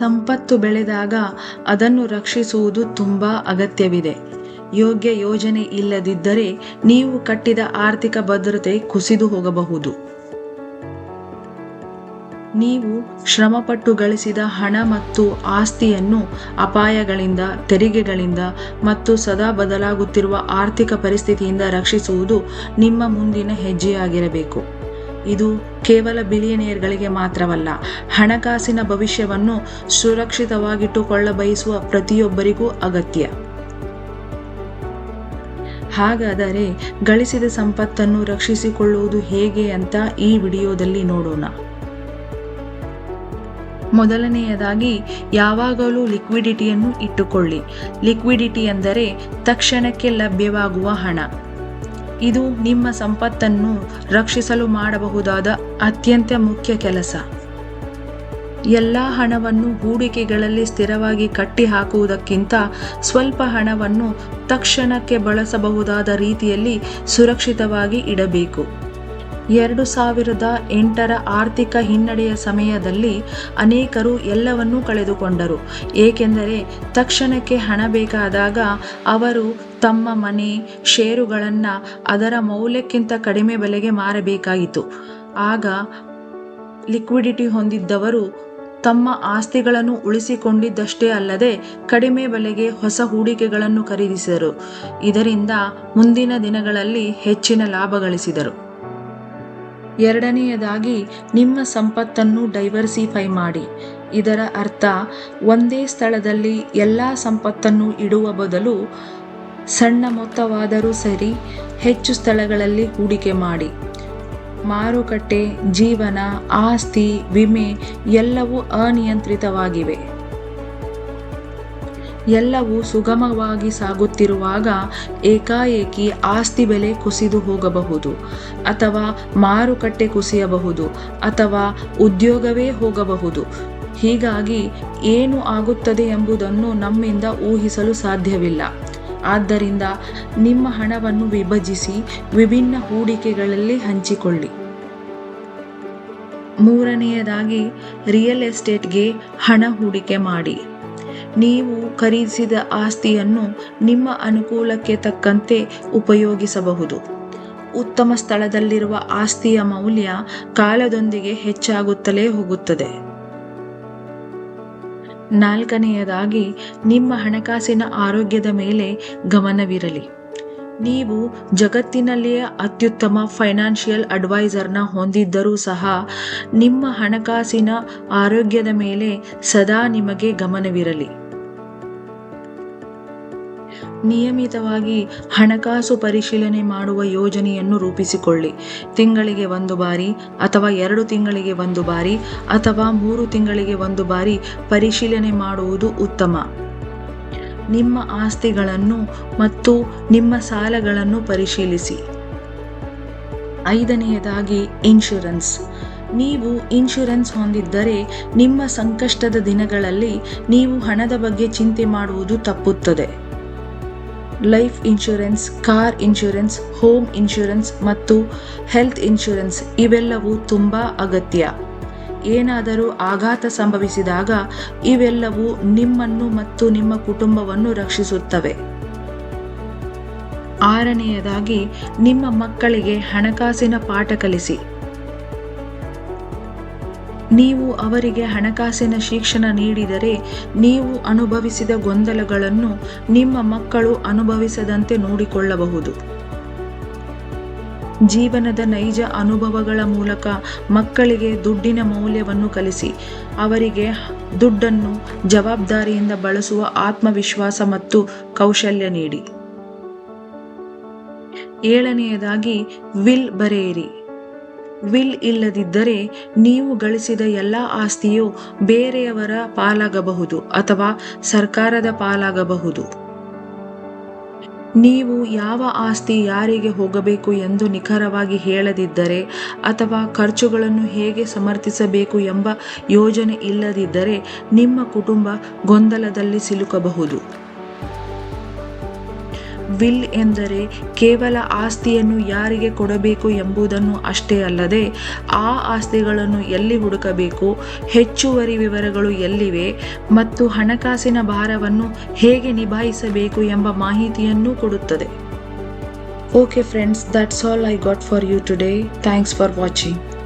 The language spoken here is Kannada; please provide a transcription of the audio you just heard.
ಸಂಪತ್ತು ಬೆಳೆದಾಗ ಅದನ್ನು ರಕ್ಷಿಸುವುದು ತುಂಬ ಅಗತ್ಯವಿದೆ. ಯೋಗ್ಯ ಯೋಜನೆ ಇಲ್ಲದಿದ್ದರೆ ನೀವು ಕಟ್ಟಿದ ಆರ್ಥಿಕ ಭದ್ರತೆ ಕುಸಿದು ಹೋಗಬಹುದು. ನೀವು ಶ್ರಮಪಟ್ಟು ಗಳಿಸಿದ ಹಣ ಮತ್ತು ಆಸ್ತಿಯನ್ನು ಅಪಾಯಗಳಿಂದ, ತೆರಿಗೆಗಳಿಂದ ಮತ್ತು ಸದಾ ಬದಲಾಗುತ್ತಿರುವ ಆರ್ಥಿಕ ಪರಿಸ್ಥಿತಿಯಿಂದ ರಕ್ಷಿಸುವುದು ನಿಮ್ಮ ಮುಂದಿನ ಹೆಜ್ಜೆಯಾಗಿರಬೇಕು. ಇದು ಕೇವಲ ಬಿಲಿಯನಿಯರ್ಗಳಿಗೆ ಮಾತ್ರವಲ್ಲ, ಹಣಕಾಸಿನ ಭವಿಷ್ಯವನ್ನು ಸುರಕ್ಷಿತವಾಗಿಟ್ಟುಕೊಳ್ಳ ಬಯಸುವ ಪ್ರತಿಯೊಬ್ಬರಿಗೂ ಅಗತ್ಯ. ಹಾಗಾದರೆ ಗಳಿಸಿದ ಸಂಪತ್ತನ್ನು ರಕ್ಷಿಸಿಕೊಳ್ಳುವುದು ಹೇಗೆ ಅಂತ ಈ ವಿಡಿಯೋದಲ್ಲಿ ನೋಡೋಣ. ಮೊದಲನೆಯದಾಗಿ, ಯಾವಾಗಲೂ ಲಿಕ್ವಿಡಿಟಿಯನ್ನು ಇಟ್ಟುಕೊಳ್ಳಿ. ಲಿಕ್ವಿಡಿಟಿ ಎಂದರೆ ತಕ್ಷಣಕ್ಕೆ ಲಭ್ಯವಾಗುವ ಹಣ. ಇದು ನಿಮ್ಮ ಸಂಪತ್ತನ್ನು ರಕ್ಷಿಸಲು ಮಾಡಬಹುದಾದ ಅತ್ಯಂತ ಮುಖ್ಯ ಕೆಲಸ. ಎಲ್ಲ ಹಣವನ್ನು ಹೂಡಿಕೆಗಳಲ್ಲಿ ಸ್ಥಿರವಾಗಿ ಕಟ್ಟಿ ಹಾಕುವುದಕ್ಕಿಂತ ಸ್ವಲ್ಪ ಹಣವನ್ನು ತಕ್ಷಣಕ್ಕೆ ಬಳಸಬಹುದಾದ ರೀತಿಯಲ್ಲಿ ಸುರಕ್ಷಿತವಾಗಿ ಇಡಬೇಕು. ಎರಡು ಸಾವಿರದ ಎಂಟರ ಆರ್ಥಿಕ ಹಿನ್ನಡೆಯ ಸಮಯದಲ್ಲಿ ಅನೇಕರು ಎಲ್ಲವನ್ನೂ ಕಳೆದುಕೊಂಡರು. ಏಕೆಂದರೆ ತಕ್ಷಣಕ್ಕೆ ಹಣ ಬೇಕಾದಾಗ ಅವರು ತಮ್ಮ ಮನೆ, ಷೇರುಗಳನ್ನು ಅದರ ಮೌಲ್ಯಕ್ಕಿಂತ ಕಡಿಮೆ ಬೆಲೆಗೆ ಮಾರಬೇಕಾಯಿತು. ಆಗ ಲಿಕ್ವಿಡಿಟಿ ಹೊಂದಿದ್ದವರು ತಮ್ಮ ಆಸ್ತಿಗಳನ್ನು ಉಳಿಸಿಕೊಂಡಿದ್ದಷ್ಟೇ ಅಲ್ಲದೆ ಕಡಿಮೆ ಬೆಲೆಗೆ ಹೊಸ ಹೂಡಿಕೆಗಳನ್ನು ಖರೀದಿಸಿದರು. ಇದರಿಂದ ಮುಂದಿನ ದಿನಗಳಲ್ಲಿ ಹೆಚ್ಚಿನ ಲಾಭ ಗಳಿಸಿದರು. ಎರಡನೆಯದಾಗಿ ನಿಮ್ಮ ಸಂಪತ್ತನ್ನು ಡೈವರ್ಸಿಫೈ ಮಾಡಿ. ಇದರ ಅರ್ಥ, ಒಂದೇ ಸ್ಥಳದಲ್ಲಿ ಎಲ್ಲ ಸಂಪತ್ತನ್ನು ಇಡುವ ಬದಲು ಸಣ್ಣ ಮೊತ್ತವಾದರೂ ಸರಿ ಹೆಚ್ಚು ಸ್ಥಳಗಳಲ್ಲಿ ಹೂಡಿಕೆ ಮಾಡಿ. ಮಾರುಕಟ್ಟೆ, ಜೀವನ, ಆಸ್ತಿ, ವಿಮೆ ಎಲ್ಲವೂ ಅನಿಯಂತ್ರಿತವಾಗಿವೆ. ಎಲ್ಲವೂ ಸುಗಮವಾಗಿ ಸಾಗುತ್ತಿರುವಾಗ ಏಕಾಏಕಿ ಆಸ್ತಿ ಬೆಲೆ ಕುಸಿದು ಹೋಗಬಹುದು ಅಥವಾ ಮಾರುಕಟ್ಟೆ ಕುಸಿಯಬಹುದು ಅಥವಾ ಉದ್ಯೋಗವೇ ಹೋಗಬಹುದು. ಹೀಗಾಗಿ ಏನು ಆಗುತ್ತದೆ ಎಂಬುದನ್ನು ನಮ್ಮಿಂದ ಊಹಿಸಲು ಸಾಧ್ಯವಿಲ್ಲ. ಆದ್ದರಿಂದ ನಿಮ್ಮ ಹಣವನ್ನು ವಿಭಜಿಸಿ ವಿಭಿನ್ನ ಹೂಡಿಕೆಗಳಲ್ಲಿ ಹಂಚಿಕೊಳ್ಳಿ. ಮೂರನೆಯದಾಗಿ ರಿಯಲ್ ಎಸ್ಟೇಟ್ಗೆ ಹಣ ಹೂಡಿಕೆ ಮಾಡಿ. ನೀವು ಖರೀದಿಸಿದ ಆಸ್ತಿಯನ್ನು ನಿಮ್ಮ ಅನುಕೂಲಕ್ಕೆ ತಕ್ಕಂತೆ ಉಪಯೋಗಿಸಬಹುದು. ಉತ್ತಮ ಸ್ಥಳದಲ್ಲಿರುವ ಆಸ್ತಿಯ ಮೌಲ್ಯ ಕಾಲದೊಂದಿಗೆ ಹೆಚ್ಚಾಗುತ್ತಲೇ ಹೋಗುತ್ತದೆ. ನಾಲ್ಕನೆಯದಾಗಿ, ನಿಮ್ಮ ಹಣಕಾಸಿನ ಆರೋಗ್ಯದ ಮೇಲೆ ಗಮನವಿರಲಿ. ನೀವು ಜಗತ್ತಿನಲ್ಲಿಯೇ ಅತ್ಯುತ್ತಮ ಫೈನಾನ್ಷಿಯಲ್ ಅಡ್ವೈಸರ್ನ ಹೊಂದಿದ್ದರೂ ಸಹ ನಿಮ್ಮ ಹಣಕಾಸಿನ ಆರೋಗ್ಯದ ಮೇಲೆ ಸದಾ ನಿಮಗೆ ಗಮನವಿರಲಿ. ನಿಯಮಿತವಾಗಿ ಹಣಕಾಸು ಪರಿಶೀಲನೆ ಮಾಡುವ ಯೋಜನೆಯನ್ನು ರೂಪಿಸಿಕೊಳ್ಳಿ. ತಿಂಗಳಿಗೆ ಒಂದು ಬಾರಿ ಅಥವಾ ಎರಡು ತಿಂಗಳಿಗೆ ಒಂದು ಬಾರಿ ಅಥವಾ ಮೂರು ತಿಂಗಳಿಗೆ ಒಂದು ಬಾರಿ ಪರಿಶೀಲನೆ ಮಾಡುವುದು ಉತ್ತಮ. ನಿಮ್ಮ ಆಸ್ತಿಗಳನ್ನು ಮತ್ತು ನಿಮ್ಮ ಸಾಲಗಳನ್ನು ಪರಿಶೀಲಿಸಿ. ಐದನೆಯದಾಗಿ ಇನ್ಶೂರೆನ್ಸ್ ನೀವು ಇನ್ಶೂರೆನ್ಸ್ ಹೊಂದಿದ್ದರೆ ನಿಮ್ಮ ಸಂಕಷ್ಟದ ದಿನಗಳಲ್ಲಿ ನೀವು ಹಣದ ಬಗ್ಗೆ ಚಿಂತೆ ಮಾಡುವುದು ತಪ್ಪುತ್ತದೆ. Life insurance car insurance home insurance ಮತ್ತು ಹೆಲ್ತ್ ಇನ್ಶೂರೆನ್ಸ್ ಇವೆಲ್ಲವೂ ತುಂಬ ಅಗತ್ಯ. ಏನಾದರೂ ಆಘಾತ ಸಂಭವಿಸಿದಾಗ ಇವೆಲ್ಲವೂ ನಿಮ್ಮನ್ನು ಮತ್ತು ನಿಮ್ಮ ಕುಟುಂಬವನ್ನು ರಕ್ಷಿಸುತ್ತವೆ. ಆರನೆಯದಾಗಿ, ನಿಮ್ಮ ಮಕ್ಕಳಿಗೆ ಹಣಕಾಸಿನ ಪಾಠ ಕಲಿಸಿ. ನೀವು ಅವರಿಗೆ ಹಣಕಾಸಿನ ಶಿಕ್ಷಣ ನೀಡಿದರೆ ನೀವು ಅನುಭವಿಸಿದ ಗೊಂದಲಗಳನ್ನು ನಿಮ್ಮ ಮಕ್ಕಳು ಅನುಭವಿಸದಂತೆ ನೋಡಿಕೊಳ್ಳಬಹುದು. ಜೀವನದ ನೈಜ ಅನುಭವಗಳ ಮೂಲಕ ಮಕ್ಕಳಿಗೆ ದುಡ್ಡಿನ ಮೌಲ್ಯವನ್ನು ಕಲಿಸಿ, ಅವರಿಗೆ ದುಡ್ಡನ್ನು ಜವಾಬ್ದಾರಿಯಿಂದ ಬಳಸುವ ಆತ್ಮವಿಶ್ವಾಸ ಮತ್ತು ಕೌಶಲ್ಯ ನೀಡಿ. ಏಳನೆಯದಾಗಿ, ವಿಲ್ ಬರೆಯಿರಿ. ವಿಲ್ ಇಲ್ಲದಿದ್ದರೆ ನೀವು ಗಳಿಸಿದ ಎಲ್ಲ ಆಸ್ತಿಯು ಬೇರೆಯವರ ಪಾಲಾಗಬಹುದು ಅಥವಾ ಸರ್ಕಾರದ ಪಾಲಾಗಬಹುದು. ನೀವು ಯಾವ ಆಸ್ತಿ ಯಾರಿಗೆ ಹೋಗಬೇಕು ಎಂದು ನಿಖರವಾಗಿ ಹೇಳದಿದ್ದರೆ ಅಥವಾ ಖರ್ಚುಗಳನ್ನು ಹೇಗೆ ಸಮರ್ಥಿಸಬೇಕು ಎಂಬ ಯೋಜನೆ ಇಲ್ಲದಿದ್ದರೆ ನಿಮ್ಮ ಕುಟುಂಬ ಗೊಂದಲದಲ್ಲಿ ಸಿಲುಕಬಹುದು. ವಿಲ್ ಎಂದರೆ ಕೇವಲ ಆಸ್ತಿಯನ್ನು ಯಾರಿಗೆ ಕೊಡಬೇಕು ಎಂಬುದನ್ನು ಅಷ್ಟೇ ಅಲ್ಲದೆ, ಆ ಆಸ್ತಿಗಳನ್ನು ಎಲ್ಲಿ ಹುಡುಕಬೇಕು, ಹೆಚ್ಚುವರಿ ವಿವರಗಳು ಎಲ್ಲಿವೆ ಮತ್ತು ಹಣಕಾಸಿನ ಭಾರವನ್ನು ಹೇಗೆ ನಿಭಾಯಿಸಬೇಕು ಎಂಬ ಮಾಹಿತಿಯನ್ನೂ ಕೊಡುತ್ತದೆ. Okay friends that's all I got for you today thanks for watching